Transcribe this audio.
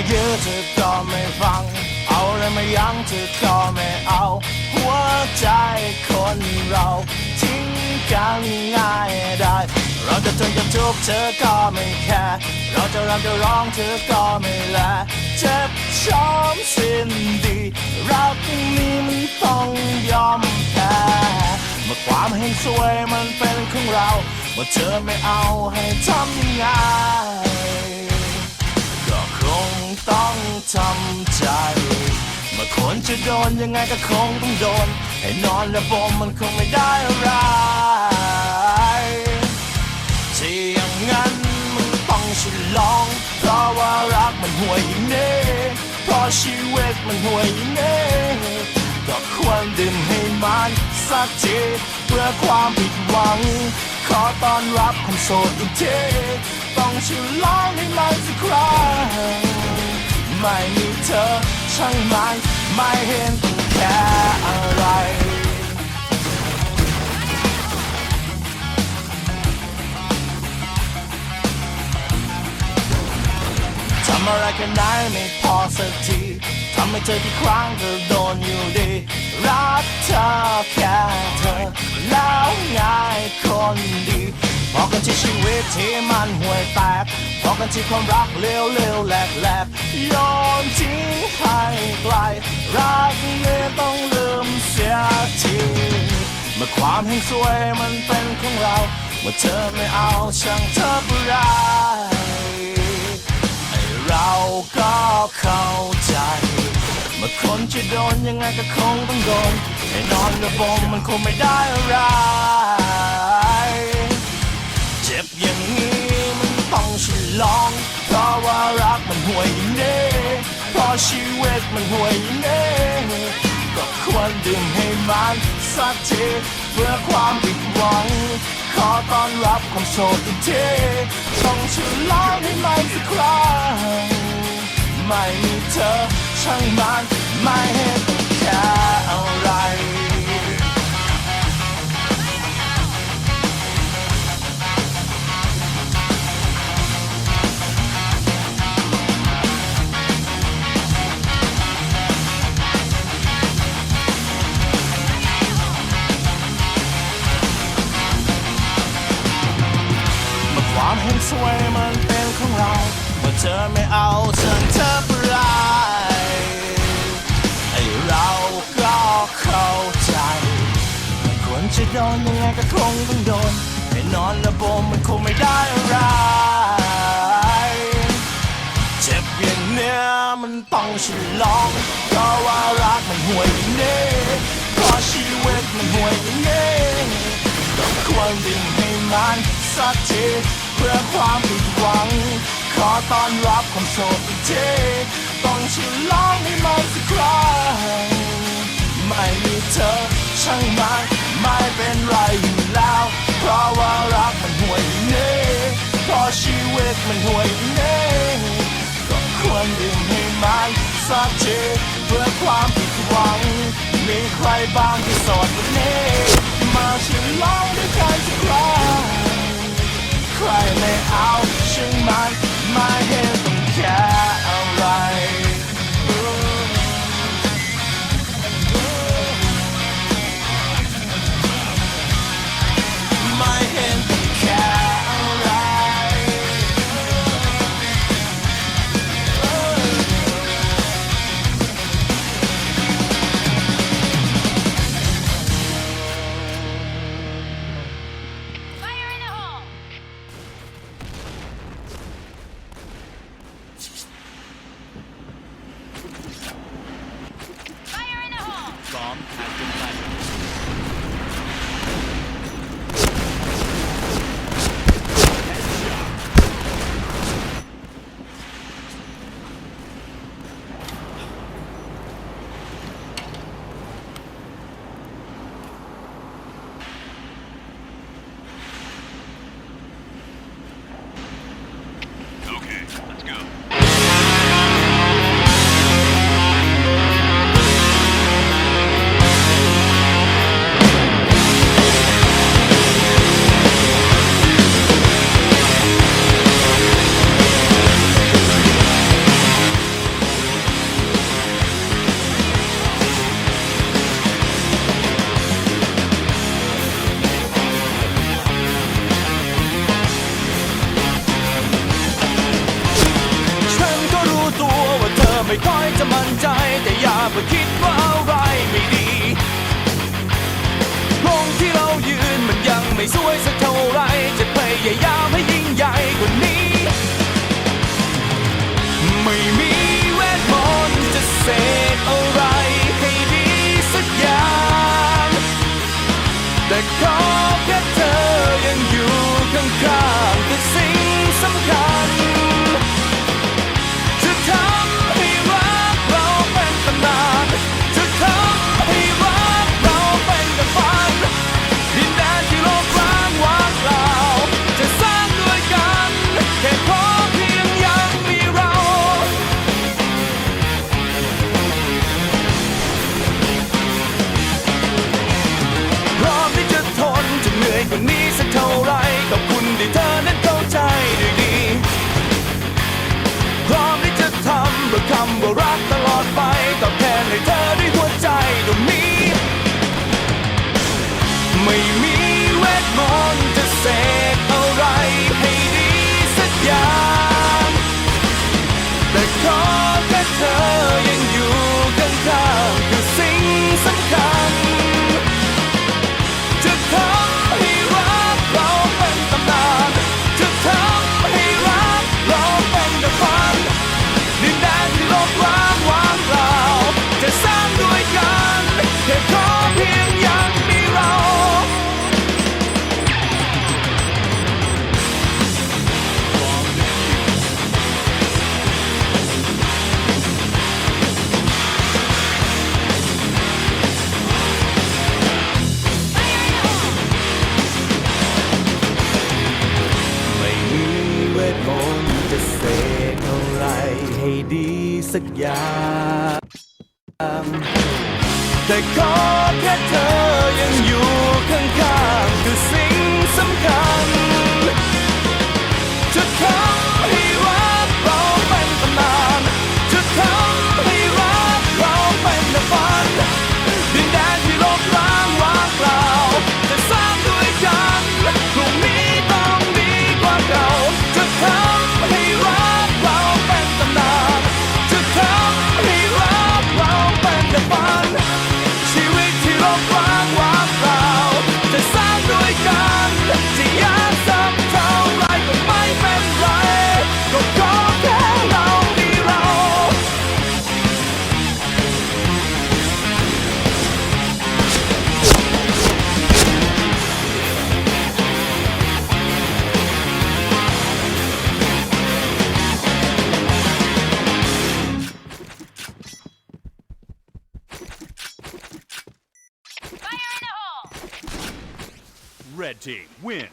มายื้อเธอก็ไม่ฟัง เอาอะไรมายั้งเธอก็ไม่เอา หัวใจคนเราทิ้งกันง่ายได้ เราจะทนกับทุกข์เธอก็ไม่แคร์เราจะรำจะร้องเธอก็ไม่แลเจ็บช้ำสิ้นดี รักนี้มันต้องยอมแพ้เมื่อความเห็นสวยมันเป็นของเรา เมื่อเธอไม่เอาให้ทำยังไง ต้องทำใจ เมื่อคนจะโดนยังไงก็คงต้องโดน ให้นอนและบมมันคงไม่ได้อะไรที่อย่างนั้นมันต้องฉลอง เพราะว่ารักมันห่วยอย่างนี้เพราะชีวิตมันห่วยอย่างนี้ก็ควรดื่มให้มันสักทีเพื่อความผิดหวัง ขอต้อนรับคนโสดอีกทีต้องฉลองให้มันสักครั้ง ไม่มีเธอ ช่างมันไม่เห็นแค่อะไรทำอะไรกันได้ไม่พอสักที ทำให้เธอกี่ครั้งก็โดนอยู่ดี รักเธอแค่เธอ แล้วง่ายคนดีพอกันที่ชีวิตที่มันห่วยแตกพอกันที่ความรักเร็วเร็วๆแหลกแหลกๆโยนทิ้งให้ไกล รักนี้ต้องลืมเสียทีเมื่อความแห่งสวยมันเป็นของเรา เมื่อเธอไม่เอาช่างเธอบุไรไอ้เราก็เข้าใจ เมื่อคนจะโดนยังไงก็คงต้องโดนให้นอนระบมมันคงไม่ได้อะไร เจ็บอย่างนี้มันต้องฉลอง เพราะว่ารักมันห่วยอย่างนี้เพราะชีวิตมันห่วยอย่างนี้ก็ควรดื่มให้มันสักทีเพื่อความผิดหวัง ขอต้อนรับความโสดอีกทีต้องฉลองให้มันสักครั้งไม่มีเธอ ช่างมันไม่เห็นต้องแค่อะไร เมื่อความเห็นสวยมันเป็นของเรา เมื่อเธอไม่เอาฉันเธอ จะโดนยังไงก็คงต้องโดนให้นอนระบมมันคงไม่ได้อะไร เจ็บอย่างเนี้ยมันต้องฉลองเพราะว่ารักมันห่วยอย่างนี้เพราะชีวิตมันห่วยอย่างนี้ก็ควรดื่มให้มันสักทีเพื่อความผิดหวัง ขอต้อนรับความโสดอีกทีต้องฉลองให้มันสักครั้งไม่มีเธอช่างมัน ไม่เป็นไรอยู่แล้ว เพราะว่ารักมันห่วยอย่างนี้เพราะชีวิตมันห่วยอย่างนี้ก็ควรดื่มให้มันสักทีเพื่อความผิดหวัง มีใครบ้างที่สดวันนี้มาฉลองด้วยกันสักครั้งใครไม่เอาช่างมันไม่เห็น bomb has been. จแต่อย่าไปคิดว่าอะไรไม่ดีคงที่เรายืนมันยังไม่สวยสักเท่าไรจะพยายามให้ยิ่งใหญ่กว่านี้ ไม่มีเวทมนต์จะเสกอะไรให้ดีสักอย่าง แต่ขอแค่เธอยังอยู่ข้างๆกับสิ่ง ให้ดีสักอย่างแต่ขอแค่เธอยังอยู่ข้างๆ red team win.